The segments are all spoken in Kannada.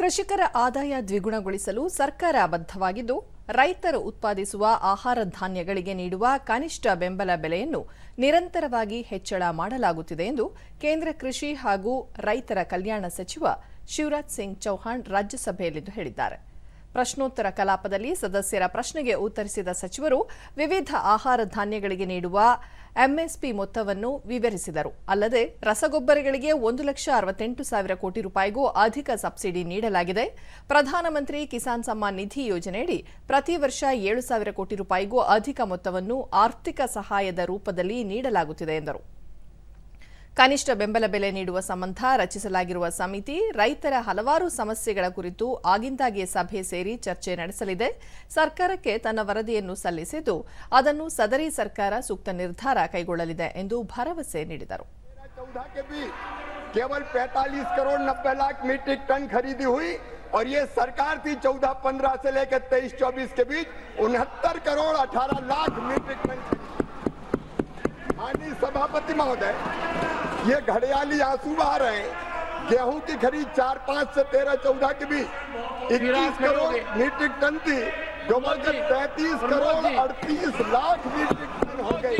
ಕೃಷಿಕರ ಆದಾಯ ದ್ವಿಗುಣಗೊಳಿಸಲು ಸರ್ಕಾರ ಬದ್ಧವಾಗಿದ್ದು, ರೈತರು ಉತ್ಪಾದಿಸುವ ಆಹಾರ ಧಾನ್ಯಗಳಿಗೆ ನೀಡುವ ಕನಿಷ್ಠ ಬೆಂಬಲ ಬೆಲೆಯನ್ನು ನಿರಂತರವಾಗಿ ಹೆಚ್ಚಳ ಮಾಡಲಾಗುತ್ತಿದೆ ಎಂದು ಕೇಂದ್ರ ಕೃಷಿ ಹಾಗೂ ರೈತರ ಕಲ್ಯಾಣ ಸಚಿವ ಶಿವರಾಜ್ ಸಿಂಗ್ ಚೌಹಾಣ್ ರಾಜ್ಯಸಭೆಯಲ್ಲಿಂದು ಹೇಳಿದ್ದಾರೆ. ಪ್ರಶ್ನೋತ್ತರ ಕಲಾಪದಲ್ಲಿ ಸದಸ್ಯರ ಪ್ರಶ್ನೆಗೆ ಉತ್ತರಿಸಿದ ಸಚಿವರು, ವಿವಿಧ ಆಹಾರ ಧಾನ್ಯಗಳಿಗೆ ನೀಡುವ ಎಂಎಸ್ಪಿ ಮೊತ್ತವನ್ನು ವಿವರಿಸಿದರು. ಅಲ್ಲದೆ, ರಸಗೊಬ್ಬರಗಳಿಗೆ ಒಂದು ಲಕ್ಷ ಅರವತ್ತೆಂಟು ಸಾವಿರ ಕೋಟಿ ರೂಪಾಯಿಗೂ ಅಧಿಕ ಸಬ್ಸಿಡಿ ನೀಡಲಾಗಿದೆ. ಪ್ರಧಾನಮಂತ್ರಿ ಕಿಸಾನ್ ಸಮ್ಮಾನ್ ನಿಧಿ ಯೋಜನೆಯಡಿ ಪ್ರತಿ ವರ್ಷ ಏಳು ಸಾವಿರ ಕೋಟಿ ರೂಪಾಯಿಗೂ ಅಧಿಕ ಮೊತ್ತವನ್ನು ಆರ್ಥಿಕ ಸಹಾಯದ ರೂಪದಲ್ಲಿ ನೀಡಲಾಗುತ್ತಿದೆ ಎಂದರು. ಕನಿಷ್ಠ ಬೆಂಬಲ ಬೆಲೆ ನೀಡುವ ಸಂಬಂಧ ರಚಿಸಲಾಗಿರುವ ಸಮಿತಿ ರೈತರ ಹಲವಾರು ಸಮಸ್ಯೆಗಳ ಕುರಿತು ಆಗಿಂದಾಗ್ಗೆ ಸಭೆ ಸೇರಿ ಚರ್ಚೆ ನಡೆಸಲಿದೆ ಸರ್ಕಾರಕ್ಕೆ ತನ್ನ ವರದಿಯನ್ನು ಸಲ್ಲಿಸಿದ್ದು ಅದನ್ನು ಸದರಿ ಸರ್ಕಾರ ಸೂಕ್ತ ನಿರ್ಧಾರ ಕೈಗೊಳ್ಳಲಿದೆ ಎಂದು ಭರವಸೆ ನೀಡಿದರು चौदह के बीच केवल 45 करोड़ 90 लाख मीट्रिक टन खरीदी हुई और ये सरकार थी 14 15 से लेकर 23 24 के बीच उनहत्तर करोड़ 18 लाख मीट्रिक टन खरीदी माननीय सभापति महोदय ये घड़ियाली आंसू बहा रहे हैं गेहूं की खरीद चार पाँच से तेरह चौदह के बीच इक्कीस करोड़ मीट्रिक टन थी जो बढ़कर तैतीस करोड़ अड़तीस लाख मीट्रिक टन हो गई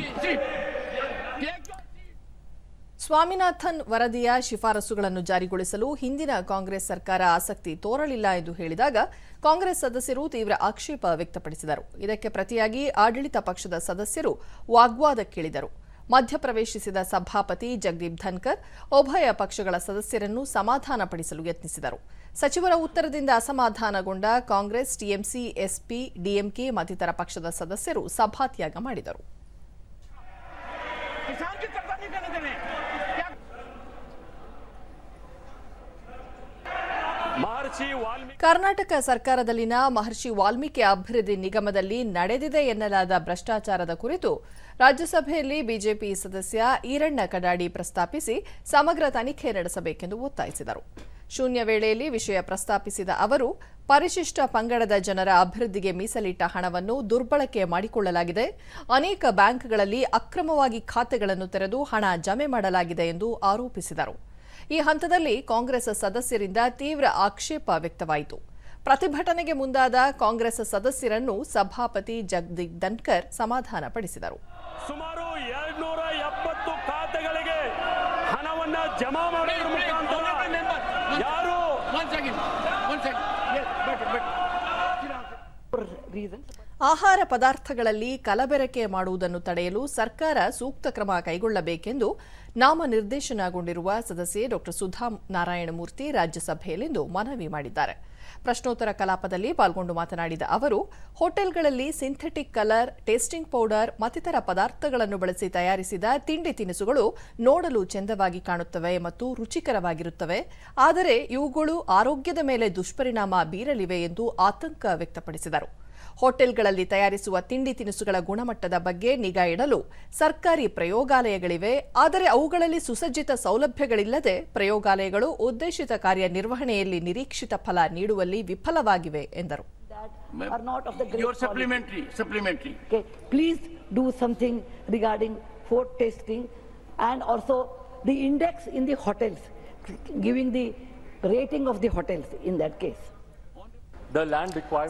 ಸ್ವಾಮಿನಾಥನ್ ವರದಿಯ ಶಿಫಾರಸುಗಳನ್ನು ಜಾರಿಗೊಳಿಸಲು ಹಿಂದಿನ ಕಾಂಗ್ರೆಸ್ ಸರ್ಕಾರ ಆಸಕ್ತಿ ತೋರಲಿಲ್ಲ ಎಂದು ಹೇಳಿದಾಗ ಕಾಂಗ್ರೆಸ್ ಸದಸ್ಯರು ತೀವ್ರ ಆಕ್ಷೇಪ ವ್ಯಕ್ತಪಡಿಸಿದರು ಇದಕ್ಕೆ ಪ್ರತಿಯಾಗಿ ಆಡಳಿತ ಪಕ್ಷದ ಸದಸ್ಯರು ವಾಗ್ವಾದಕ್ಕಿಳಿದರು ಮಧ್ಯಪ್ರವೇಶಿಸಿದ ಸಭಾಪತಿ ಜಗದೀಪ್ ಧನ್ಕರ್, ಉಭಯ ಪಕ್ಷಗಳ ಸದಸ್ಯರನ್ನು ಸಮಾಧಾನಪಡಿಸಲು ಯತ್ನಿಸಿದರು. ಸಚಿವರ ಉತ್ತರದಿಂದ ಅಸಮಾಧಾನಗೊಂಡ ಕಾಂಗ್ರೆಸ್, ಟಿಎಂಸಿ, ಎಸ್ಪಿ, ಡಿಎಂಕೆ ಮತ್ತಿತರ ಪಕ್ಷದ ಸದಸ್ಯರು ಸಭಾತ್ಯಾಗ ಮಾಡಿದರು. ಕರ್ನಾಟಕ ಸರ್ಕಾರದಲ್ಲಿನ ಮಹರ್ಷಿ ವಾಲ್ಮೀಕಿ ಅಭಿವೃದ್ಧಿ ನಿಗಮದಲ್ಲಿ ನಡೆದಿದೆ ಎನ್ನಲಾದ ಭ್ರಷ್ಟಾಚಾರದ ಕುರಿತು ರಾಜ್ಯಸಭೆಯಲ್ಲಿ ಬಿಜೆಪಿ ಸದಸ್ಯ ಈರಣ್ಣ ಕಡಾಡಿ ಪ್ರಸ್ತಾಪಿಸಿ ಸಮಗ್ರ ತನಿಖೆ ನಡೆಸಬೇಕೆಂದು ಒತ್ತಾಯಿಸಿದರು. ಶೂನ್ಯ ವೇಳೆಯಲ್ಲಿ ವಿಷಯ ಪ್ರಸ್ತಾಪಿಸಿದ ಅವರು, ಪರಿಶಿಷ್ಟ ಪಂಗಡದ ಜನರ ಅಭಿವೃದ್ಧಿಗೆ ಮೀಸಲಿಟ್ಟ ಹಣವನ್ನು ದುರ್ಬಳಕೆ ಮಾಡಿಕೊಳ್ಳಲಾಗಿದೆ. ಅನೇಕ ಬ್ಯಾಂಕ್ಗಳಲ್ಲಿ ಅಕ್ರಮವಾಗಿ ಖಾತೆಗಳನ್ನು ತೆರೆದು ಹಣ ಜಮೆ ಮಾಡಲಾಗಿದೆ ಎಂದು ಆರೋಪಿಸಿದರು. ಈ ಹಂತದಲ್ಲಿ ಕಾಂಗ್ರೆಸ್ ಸದಸ್ಯರಿಂದ ತೀವ್ರ ಆಕ್ಷೇಪ ವ್ಯಕ್ತವಾಯಿತು. ಪ್ರತಿಭಟನೆಗೆ ಮುಂದಾದ ಕಾಂಗ್ರೆಸ್ ಸದಸ್ಯರನ್ನು ಸಭಾಪತಿ ಜಗದೀಪ್ ಧನ್ಕರ್ ಸಮಾಧಾನಪಡಿಸಿದರು. ಸುಮಾರು ಎರಡ್ನೂರ ಎಪ್ಪತ್ತು ಖಾತೆಗಳಿಗೆ ಹಣವನ್ನ ಜಮಾ ಮಾಡುವ ಮುಖಾಂತರ ಯಾರು? One ಆಹಾರ ಪದಾರ್ಥಗಳಲ್ಲಿ ಕಲಬೆರಕೆ ಮಾಡುವುದನ್ನು ತಡೆಯಲು ಸರ್ಕಾರ ಸೂಕ್ತ ಕ್ರಮ ಕೈಗೊಳ್ಳಬೇಕೆಂದು ನಾಮನಿರ್ದೇಶನಗೊಂಡಿರುವ ಸದಸ್ಯೆ ಡಾ. ಸುಧಾ ನಾರಾಯಣಮೂರ್ತಿ ರಾಜ್ಯಸಭೆಯಲ್ಲಿಂದು ಮನವಿ ಮಾಡಿದ್ದಾರೆ. ಪ್ರಶ್ನೋತ್ತರ ಕಲಾಪದಲ್ಲಿ ಪಾಲ್ಗೊಂಡು ಮಾತನಾಡಿದ ಅವರು, ಹೋಟೆಲ್ಗಳಲ್ಲಿ ಸಿಂಥೆಟಿಕ್ ಕಲರ್, ಟೇಸ್ಟಿಂಗ್ ಪೌಡರ್, ಮತ್ತಿತರ ಪದಾರ್ಥಗಳನ್ನು ಬಳಸಿ ತಯಾರಿಸಿದ ತಿಂಡಿ ತಿನಿಸುಗಳು ನೋಡಲು ಚೆಂದವಾಗಿ ಕಾಣುತ್ತವೆ ಮತ್ತು ರುಚಿಕರವಾಗಿರುತ್ತವೆ. ಆದರೆ ಇವುಗಳು ಆರೋಗ್ಯದ ಮೇಲೆ ದುಷ್ಪರಿಣಾಮ ಬೀರಲಿವೆ ಎಂದು ಆತಂಕ ವ್ಯಕ್ತಪಡಿಸಿದರು. ಹೋಟೆಲ್ಗಳಲ್ಲಿ ತಯಾರಿಸುವ ತಿಂಡಿ ತಿನಿಸುಗಳ ಗುಣಮಟ್ಟದ ಬಗ್ಗೆ ನಿಗಾ ಇಡಲು ಸರ್ಕಾರಿ ಪ್ರಯೋಗಾಲಯಗಳಿವೆ. ಆದರೆ ಅವುಗಳಲ್ಲಿ ಸುಸಜ್ಜಿತ ಸೌಲಭ್ಯಗಳಿಲ್ಲದೆ ಪ್ರಯೋಗಾಲಯಗಳು ಉದ್ದೇಶಿತ ಕಾರ್ಯ ನಿರ್ವಹಣೆಯಲ್ಲಿ ನಿರೀಕ್ಷಿತ ಫಲ ನೀಡುವಲ್ಲಿ ವಿಫಲವಾಗಿವೆ ಎಂದರು. Index in the hotels giving the rating of the hotels in that case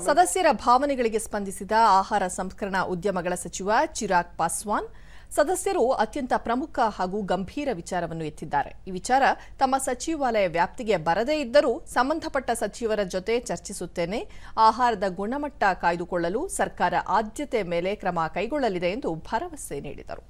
ಸದಸ್ಯರ ಭಾವನೆಗಳಿಗೆ ಸ್ಪಂದಿಸಿದ ಆಹಾರ ಸಂಸ್ಕರಣಾ ಉದ್ಯಮಗಳ ಸಚಿವ ಚಿರಾಗ್ ಪಾಸ್ವಾನ್ ಸದಸ್ಯರು ಅತ್ಯಂತ ಪ್ರಮುಖ ಹಾಗೂ ಗಂಭೀರ ವಿಚಾರವನ್ನು ಎತ್ತಿದ್ದಾರೆ. ಈ ವಿಚಾರ ತಮ್ಮ ಸಚಿವಾಲಯ ವ್ಯಾಪ್ತಿಗೆ ಬರದೇ ಇದ್ದರೂ ಸಂಬಂಧಪಟ್ಟ ಸಚಿವರ ಜೊತೆ ಚರ್ಚಿಸುತ್ತೇನೆ. ಆಹಾರದ ಗುಣಮಟ್ಟ ಕಾಯ್ದುಕೊಳ್ಳಲು ಸರ್ಕಾರ ಆದ್ಯತೆ ಮೇಲೆ ಕ್ರಮ ಕೈಗೊಳ್ಳಲಿದೆ ಎಂದು ಭರವಸೆ ನೀಡಿದರು.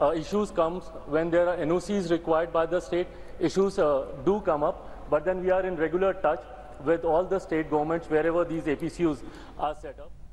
Uh, issues comes, when there are NOCs required by the state, issues uh, do come up, but then we are in regular touch with all the state governments wherever these APCUs are set up.